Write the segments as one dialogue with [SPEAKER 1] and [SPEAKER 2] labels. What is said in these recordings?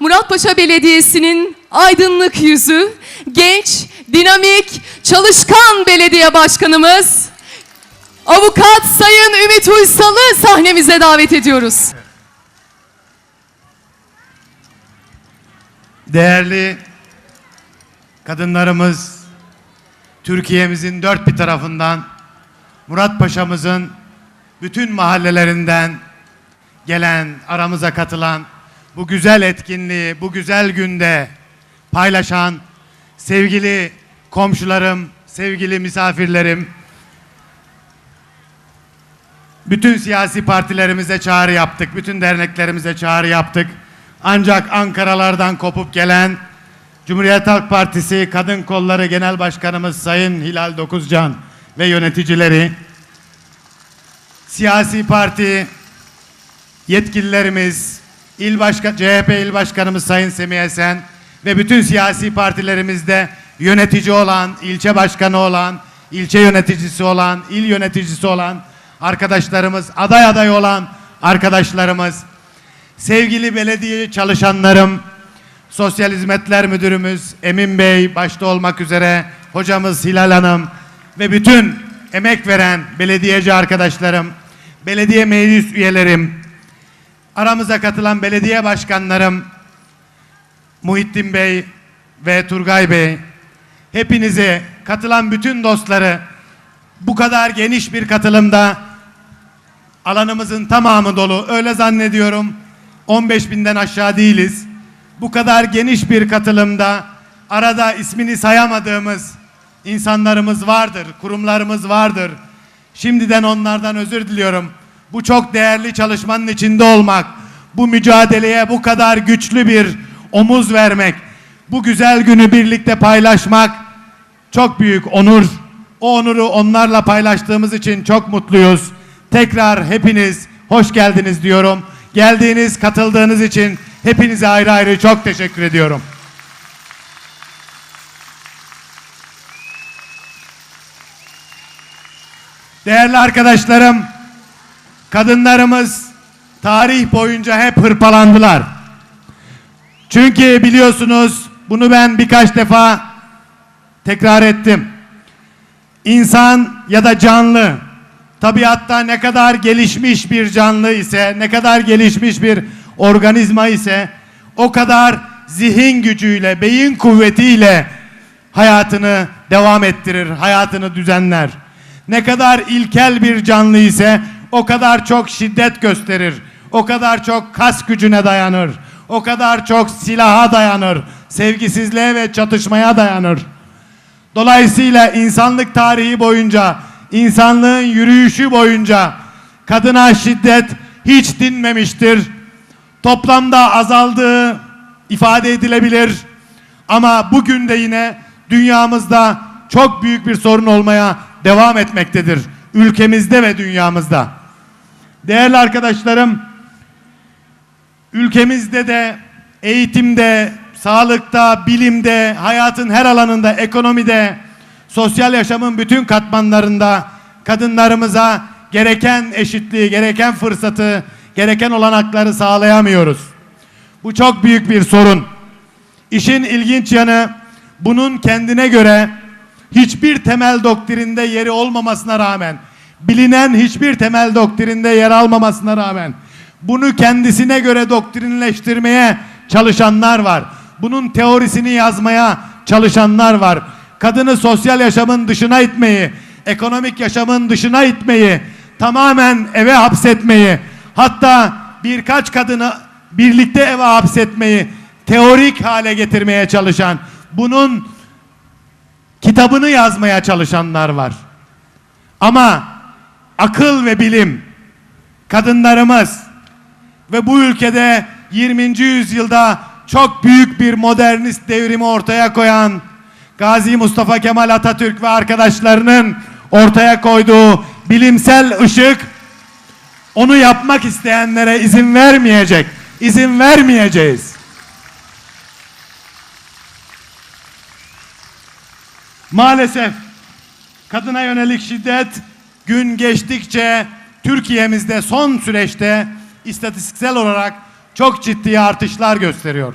[SPEAKER 1] Muratpaşa Belediyesi'nin aydınlık yüzü, genç, dinamik, çalışkan belediye başkanımız Avukat Sayın Ümit Uysal'ı sahnemize davet ediyoruz.
[SPEAKER 2] Değerli kadınlarımız, Türkiye'mizin dört bir tarafından, Murat Paşa'mızın bütün mahallelerinden gelen, aramıza katılan, bu güzel etkinliği, bu güzel günde paylaşan sevgili komşularım, sevgili misafirlerim, bütün siyasi partilerimize çağrı yaptık, bütün derneklerimize çağrı yaptık. Ancak Ankara'lardan kopup gelen Cumhuriyet Halk Partisi Kadın Kolları Genel Başkanımız Sayın Hilal Dokuzcan ve yöneticileri, siyasi parti yetkililerimiz, il başka, CHP il başkanımız Sayın Semih Esen ve bütün siyasi partilerimizde yönetici olan, ilçe başkanı olan, ilçe yöneticisi olan, il yöneticisi olan arkadaşlarımız, aday aday olan arkadaşlarımız, sevgili belediye çalışanlarım, Sosyal Hizmetler Müdürümüz Emin Bey başta olmak üzere hocamız Hilal Hanım ve bütün emek veren belediyeci arkadaşlarım, belediye meclis üyelerim, aramıza katılan belediye başkanlarım Muhittin Bey ve Turgay Bey, hepinize katılan bütün dostları bu kadar geniş bir katılımda alanımızın tamamı dolu. Öyle zannediyorum 15 binden aşağı değiliz. Bu kadar geniş bir katılımda arada ismini sayamadığımız insanlarımız vardır, kurumlarımız vardır. Şimdiden onlardan özür diliyorum. Bu çok değerli çalışmanın içinde olmak, bu mücadeleye bu kadar güçlü bir omuz vermek, bu güzel günü birlikte paylaşmak çok büyük onur. O onuru onlarla paylaştığımız için çok mutluyuz. Tekrar hepiniz hoş geldiniz diyorum. Geldiğiniz, katıldığınız için hepinize ayrı ayrı çok teşekkür ediyorum. Değerli arkadaşlarım, kadınlarımız tarih boyunca hep hırpalandılar. Çünkü biliyorsunuz bunu ben birkaç defa tekrar ettim. İnsan ya da canlı tabiatta ne kadar gelişmiş bir canlı ise, ne kadar gelişmiş bir organizma ise o kadar zihin gücüyle, beyin kuvvetiyle hayatını devam ettirir, hayatını düzenler. Ne kadar ilkel bir canlı ise o kadar çok şiddet gösterir. O kadar çok kas gücüne dayanır. O kadar çok silaha dayanır. Sevgisizliğe ve çatışmaya dayanır. Dolayısıyla insanlık tarihi boyunca, insanlığın yürüyüşü boyunca kadına şiddet hiç dinmemiştir. Toplamda azaldığı ifade edilebilir. Ama bugün de yine dünyamızda çok büyük bir sorun olmaya devam etmektedir. Ülkemizde ve dünyamızda. Değerli arkadaşlarım, ülkemizde de eğitimde, sağlıkta, bilimde, hayatın her alanında, ekonomide, sosyal yaşamın bütün katmanlarında kadınlarımıza gereken eşitliği, gereken fırsatı, gereken olanakları sağlayamıyoruz. Bu çok büyük bir sorun. İşin ilginç yanı bunun kendine göre hiçbir temel doktrinde yeri olmamasına rağmen, bilinen hiçbir temel doktrinde yer almamasına rağmen bunu kendisine göre doktrinleştirmeye çalışanlar var. Bunun teorisini yazmaya çalışanlar var. Kadını sosyal yaşamın dışına itmeyi, ekonomik yaşamın dışına itmeyi, tamamen eve hapsetmeyi, hatta birkaç kadını birlikte eve hapsetmeyi teorik hale getirmeye çalışan, bunun kitabını yazmaya çalışanlar var. Ama akıl ve bilim, kadınlarımız ve bu ülkede 20. yüzyılda çok büyük bir modernist devrimi ortaya koyan Gazi Mustafa Kemal Atatürk ve arkadaşlarının ortaya koyduğu bilimsel ışık onu yapmak isteyenlere izin vermeyecek. İzin vermeyeceğiz. Maalesef kadına yönelik şiddet gün geçtikçe Türkiye'mizde son süreçte istatistiksel olarak çok ciddi artışlar gösteriyor.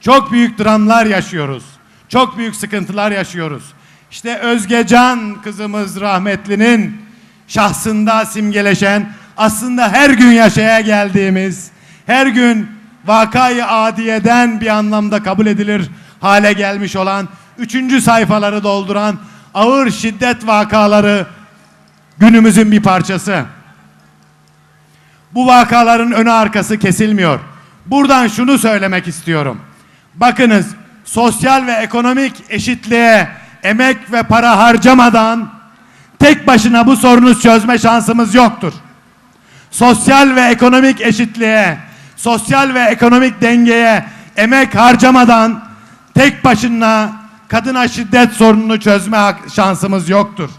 [SPEAKER 2] Çok büyük dramlar yaşıyoruz. Çok büyük sıkıntılar yaşıyoruz. İşte Özgecan kızımız rahmetlinin şahsında simgeleşen aslında her gün yaşaya geldiğimiz, her gün vakayı adiyeden bir anlamda kabul edilir hale gelmiş olan, üçüncü sayfaları dolduran ağır şiddet vakaları günümüzün bir parçası. Bu vakaların önü arkası kesilmiyor. Buradan şunu söylemek istiyorum. Bakınız sosyal ve ekonomik eşitliğe emek ve para harcamadan tek başına bu sorunu çözme şansımız yoktur. Sosyal ve ekonomik eşitliğe, sosyal ve ekonomik dengeye emek harcamadan tek başına kadına şiddet sorununu çözme şansımız yoktur.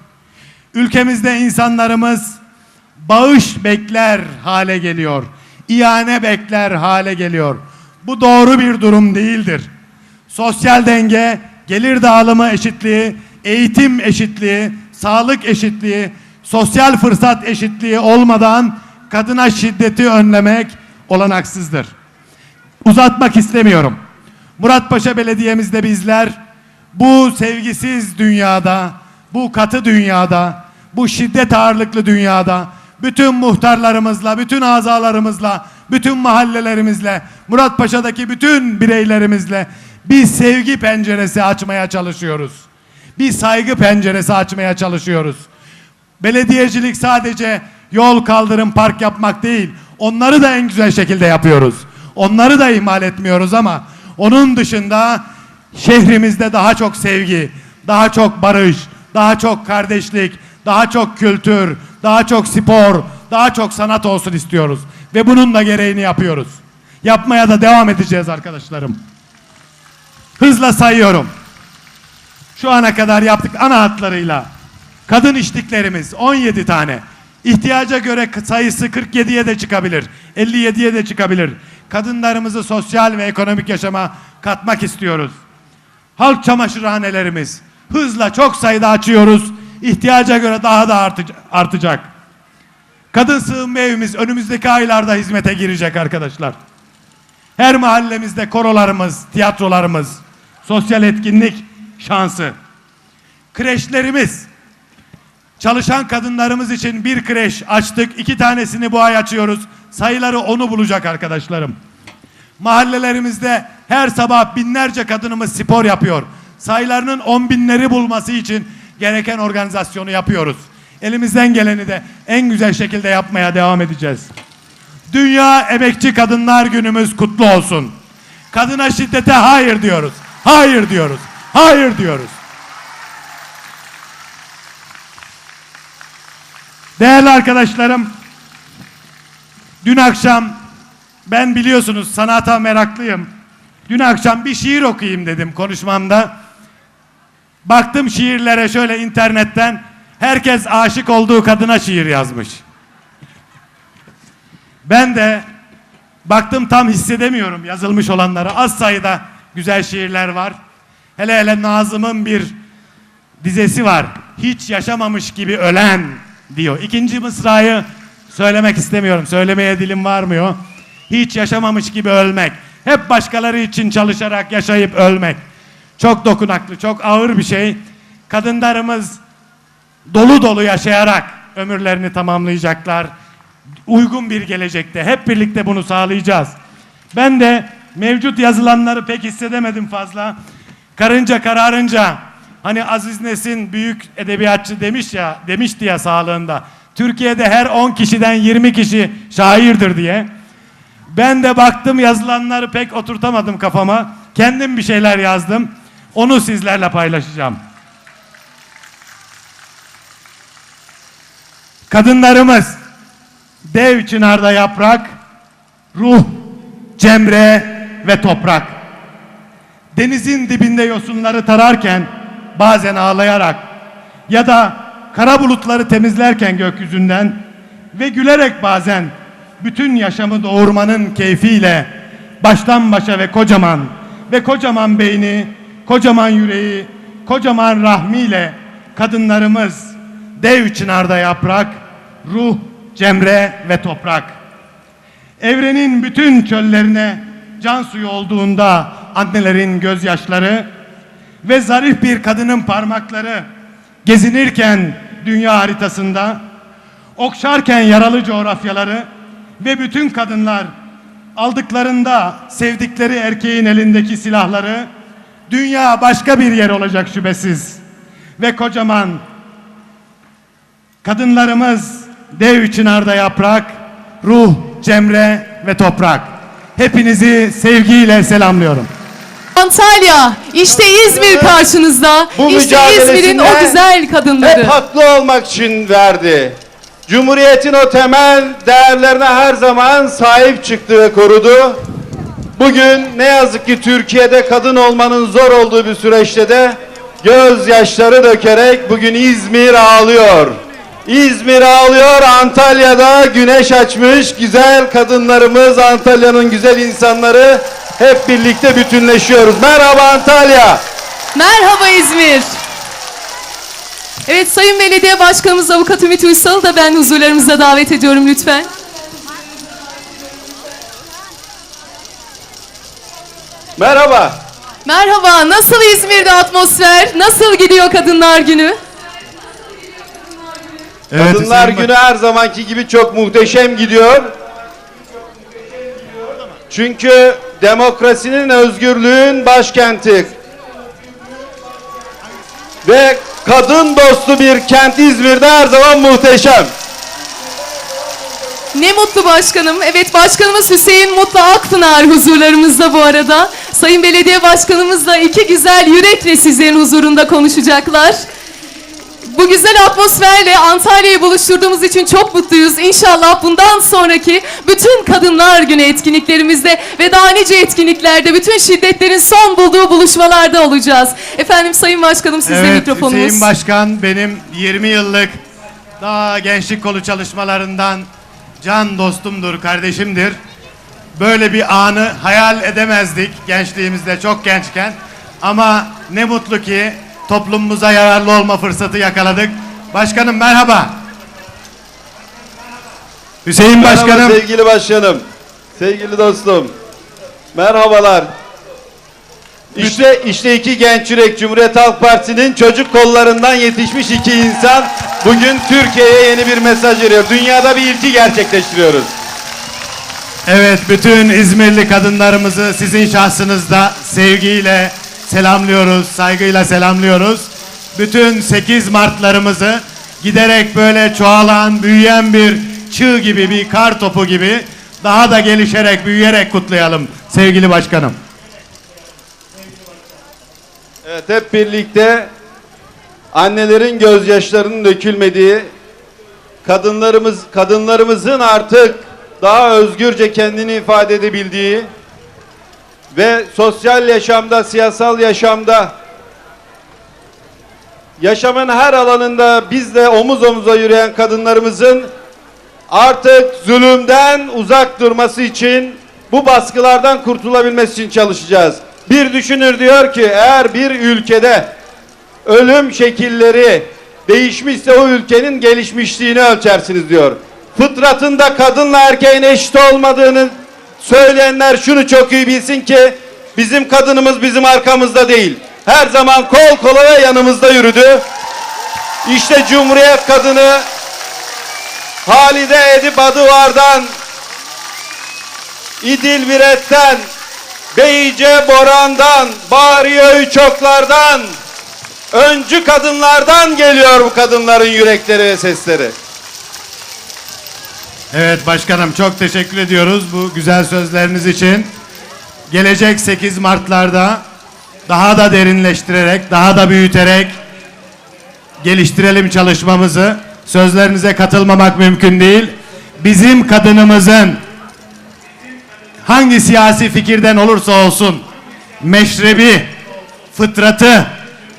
[SPEAKER 2] Ülkemizde insanlarımız bağış bekler hale geliyor. İhane bekler hale geliyor. Bu doğru bir durum değildir. Sosyal denge, gelir dağılımı eşitliği, eğitim eşitliği, sağlık eşitliği, sosyal fırsat eşitliği olmadan kadına şiddeti önlemek olanaksızdır. Uzatmak istemiyorum. Muratpaşa Belediye'mizde bizler bu sevgisiz dünyada, bu katı dünyada, bu şiddet ağırlıklı dünyada bütün muhtarlarımızla, bütün azalarımızla, bütün mahallelerimizle, Muratpaşa'daki bütün bireylerimizle bir sevgi penceresi açmaya çalışıyoruz. Bir saygı penceresi açmaya çalışıyoruz. Belediyecilik sadece yol, kaldırım, park yapmak değil. Onları da en güzel şekilde yapıyoruz. Onları da ihmal etmiyoruz ama onun dışında şehrimizde daha çok sevgi, daha çok barış, daha çok kardeşlik, daha çok kültür, daha çok spor, daha çok sanat olsun istiyoruz. Ve bunun da gereğini yapıyoruz. Yapmaya da devam edeceğiz arkadaşlarım. Hızla sayıyorum. Şu ana kadar yaptık ana hatlarıyla. Kadın içliklerimiz 17 tane. İhtiyaca göre sayısı 47'ye de çıkabilir. 57'ye de çıkabilir. Kadınlarımızı sosyal ve ekonomik yaşama katmak istiyoruz. Halk çamaşırhanelerimiz hızla çok sayıda açıyoruz. İhtiyaca göre daha da artacak. Kadın sığınma evimiz önümüzdeki aylarda hizmete girecek arkadaşlar. Her mahallemizde korolarımız, tiyatrolarımız, sosyal etkinlik şansı. Kreşlerimiz, çalışan kadınlarımız için bir kreş açtık. iki tanesini bu ay açıyoruz. Sayıları onu bulacak arkadaşlarım. Mahallelerimizde her sabah binlerce kadınımız spor yapıyor. Sayılarının on binleri bulması için gereken organizasyonu yapıyoruz. Elimizden geleni de en güzel şekilde yapmaya devam edeceğiz. Dünya Emekçi Kadınlar Günümüz kutlu olsun. Kadına şiddete hayır diyoruz. Hayır diyoruz. Hayır diyoruz. Değerli arkadaşlarım, dün akşam ben biliyorsunuz sanata meraklıyım. Dün akşam bir şiir okuyayım dedim konuşmamda. Baktım şiirlere şöyle internetten herkes aşık olduğu kadına şiir yazmış. Ben de baktım tam hissedemiyorum yazılmış olanları. Az sayıda güzel şiirler var. Hele hele Nazım'ın bir dizesi var. Hiç yaşamamış gibi ölen diyor. İkinci mısrayı söylemek istemiyorum. Söylemeye dilim varmıyor. Hiç yaşamamış gibi ölmek. Hep başkaları için çalışarak yaşayıp ölmek. Çok dokunaklı, çok ağır bir şey. Kadınlarımız dolu dolu yaşayarak ömürlerini tamamlayacaklar. Uygun bir gelecekte hep birlikte bunu sağlayacağız. Ben de mevcut yazılanları pek hissedemedim fazla. Karınca kararınca hani Aziz Nesin büyük edebiyatçı demiş ya demişti ya sağlığında. Türkiye'de her 10 kişiden 20 kişi şairdir diye. Ben de baktım yazılanları pek oturtamadım kafama. Kendim bir şeyler yazdım. Onu sizlerle paylaşacağım. Kadınlarımız dev çınarda yaprak, ruh, cemre ve toprak. Denizin dibinde yosunları tararken bazen ağlayarak ya da kara bulutları temizlerken gökyüzünden ve gülerek bazen bütün yaşamı doğurmanın keyfiyle baştan başa ve kocaman ve kocaman beyni, kocaman yüreği, kocaman rahmiyle kadınlarımız dev çınarda yaprak, ruh, cemre ve toprak. Evrenin bütün çöllerine can suyu olduğunda annelerin gözyaşları ve zarif bir kadının parmakları gezinirken dünya haritasında, okşarken yaralı coğrafyaları ve bütün kadınlar aldıklarında sevdikleri erkeğin elindeki silahları dünya başka bir yer olacak şüphesiz. Ve kocaman kadınlarımız dev çınarda yaprak, ruh, cemre ve toprak. Hepinizi sevgiyle selamlıyorum.
[SPEAKER 1] Antalya, işte İzmir karşınızda.
[SPEAKER 3] Bu
[SPEAKER 1] işte İzmir'in o güzel kadınları.
[SPEAKER 3] Hep haklı olmak için verdi. Cumhuriyetin o temel değerlerine her zaman sahip çıktı ve korudu. Bugün ne yazık ki Türkiye'de kadın olmanın zor olduğu bir süreçte de gözyaşları dökerek bugün İzmir ağlıyor. İzmir ağlıyor, Antalya'da güneş açmış güzel kadınlarımız, Antalya'nın güzel insanları hep birlikte bütünleşiyoruz. Merhaba Antalya.
[SPEAKER 1] Merhaba İzmir. Evet Sayın Belediye Başkanımız Avukat Ümit Uysal'ı da ben huzurlarımıza davet ediyorum lütfen.
[SPEAKER 3] Merhaba.
[SPEAKER 1] Merhaba, nasıl İzmir'de atmosfer? Nasıl gidiyor Kadınlar Günü?
[SPEAKER 2] Evet,
[SPEAKER 3] Kadınlar
[SPEAKER 2] Hüseyin Bey.
[SPEAKER 3] Günü her zamanki gibi çok muhteşem gidiyor. Çünkü demokrasinin, özgürlüğün başkenti. Ve kadın dostu bir kent İzmir'de her zaman muhteşem.
[SPEAKER 1] Ne mutlu başkanım. Evet başkanımız Hüseyin Mutlu Akpınar huzurlarımızda bu arada. Sayın Belediye Başkanımızla iki güzel yürekle sizlerin huzurunda konuşacaklar. Bu güzel atmosferle Antalya'yı buluşturduğumuz için çok mutluyuz. İnşallah bundan sonraki bütün Kadınlar Günü etkinliklerimizde ve daha nice etkinliklerde bütün şiddetlerin son bulduğu buluşmalarda olacağız. Efendim Sayın Başkanım sizde
[SPEAKER 2] Evet,
[SPEAKER 1] mikrofonumuz.
[SPEAKER 2] Hüseyin Başkan benim 20 yıllık daha gençlik kolu çalışmalarından can dostumdur, kardeşimdir. Böyle bir anı hayal edemezdik gençliğimizde çok gençken. Ama ne mutlu ki toplumumuza yararlı olma fırsatı yakaladık. Başkanım merhaba. Hüseyin
[SPEAKER 3] Merhaba
[SPEAKER 2] Başkanım.
[SPEAKER 3] sevgili başkanım. Sevgili dostum. Merhabalar. İşte işte iki genç yürek Cumhuriyet Halk Partisi'nin çocuk kollarından yetişmiş iki insan bugün Türkiye'ye yeni bir mesaj veriyor. Dünyada bir ilki gerçekleştiriyoruz.
[SPEAKER 2] Evet, bütün İzmirli kadınlarımızı sizin şahsınızda sevgiyle selamlıyoruz, saygıyla selamlıyoruz. Bütün 8 Martlarımızı giderek böyle çoğalan, büyüyen bir çığ gibi, bir kar topu gibi daha da gelişerek, büyüyerek kutlayalım sevgili başkanım.
[SPEAKER 3] Evet hep birlikte annelerin gözyaşlarının dökülmediği, kadınlarımız kadınlarımızın artık daha özgürce kendini ifade edebildiği ve sosyal yaşamda, siyasal yaşamda yaşamın her alanında bizle omuz omuza yürüyen kadınlarımızın artık zulümden uzak durması için bu baskılardan kurtulabilmesi için çalışacağız. Bir düşünür diyor ki eğer bir ülkede ölüm şekilleri değişmişse o ülkenin gelişmişliğini ölçersiniz diyor. Fıtratında kadınla erkeğin eşit olmadığını söyleyenler şunu çok iyi bilsin ki bizim kadınımız bizim arkamızda değil. Her zaman kol kola ve yanımızda yürüdü. İşte Cumhuriyet kadını Halide Edip Adıvar'dan İdil Biret'ten Beyce Boran'dan Bahri Öğüçoklar'dan öncü kadınlardan geliyor bu kadınların yürekleri ve sesleri.
[SPEAKER 2] Evet başkanım çok teşekkür ediyoruz bu güzel sözleriniz için. Gelecek 8 Mart'larda daha da derinleştirerek, daha da büyüterek geliştirelim çalışmamızı. Sözlerinize katılmamak mümkün değil. Bizim kadınımızın hangi siyasi fikirden olursa olsun meşrebi, fıtratı,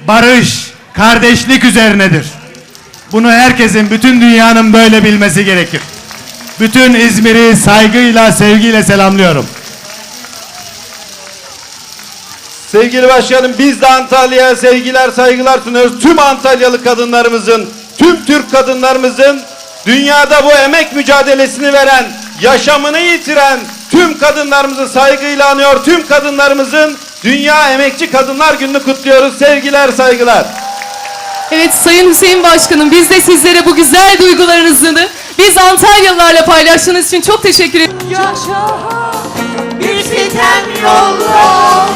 [SPEAKER 2] barış, kardeşlik üzerinedir. Bunu herkesin, bütün dünyanın böyle bilmesi gerekir. Bütün İzmir'i saygıyla, sevgiyle selamlıyorum.
[SPEAKER 3] Sevgili başkanım biz de Antalya'ya sevgiler saygılar sunuyoruz. Tüm Antalyalı kadınlarımızın, tüm Türk kadınlarımızın dünyada bu emek mücadelesini veren, yaşamını yitiren tüm kadınlarımızı saygıyla anıyor. Tüm kadınlarımızın Dünya Emekçi Kadınlar Günü'nü kutluyoruz. Sevgiler, saygılar.
[SPEAKER 1] Evet Sayın Hüseyin Başkanım biz de sizlere bu güzel duygularınızı biz Antalyalılarla paylaştığınız için çok teşekkür ederim.
[SPEAKER 4] Yaşa bir sitem yolla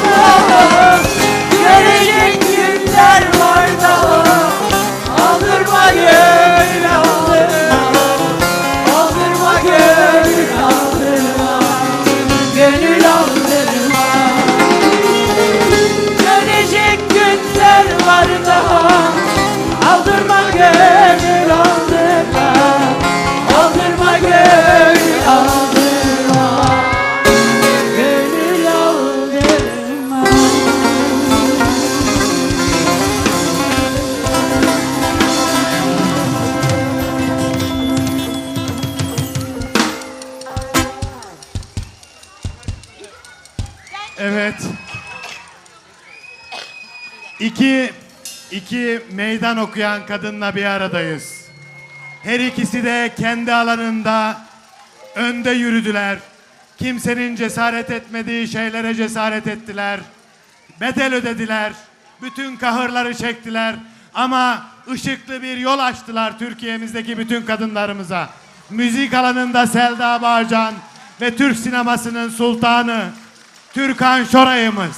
[SPEAKER 4] Görecek günler var daha. Aldırma
[SPEAKER 2] meydan okuyan kadınla bir aradayız. Her ikisi de kendi alanında önde yürüdüler. Kimsenin cesaret etmediği şeylere cesaret ettiler. Bedel ödediler. Bütün kahırları çektiler. Ama ışıklı bir yol açtılar Türkiye'mizdeki bütün kadınlarımıza. Müzik alanında Selda Bağcan ve Türk sinemasının sultanı Türkan Şoray'ımız.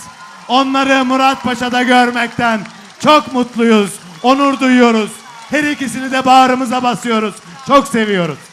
[SPEAKER 2] Onları Muratpaşa'da görmekten çok mutluyuz, onur duyuyoruz. Her ikisini de bağrımıza basıyoruz. Çok seviyoruz.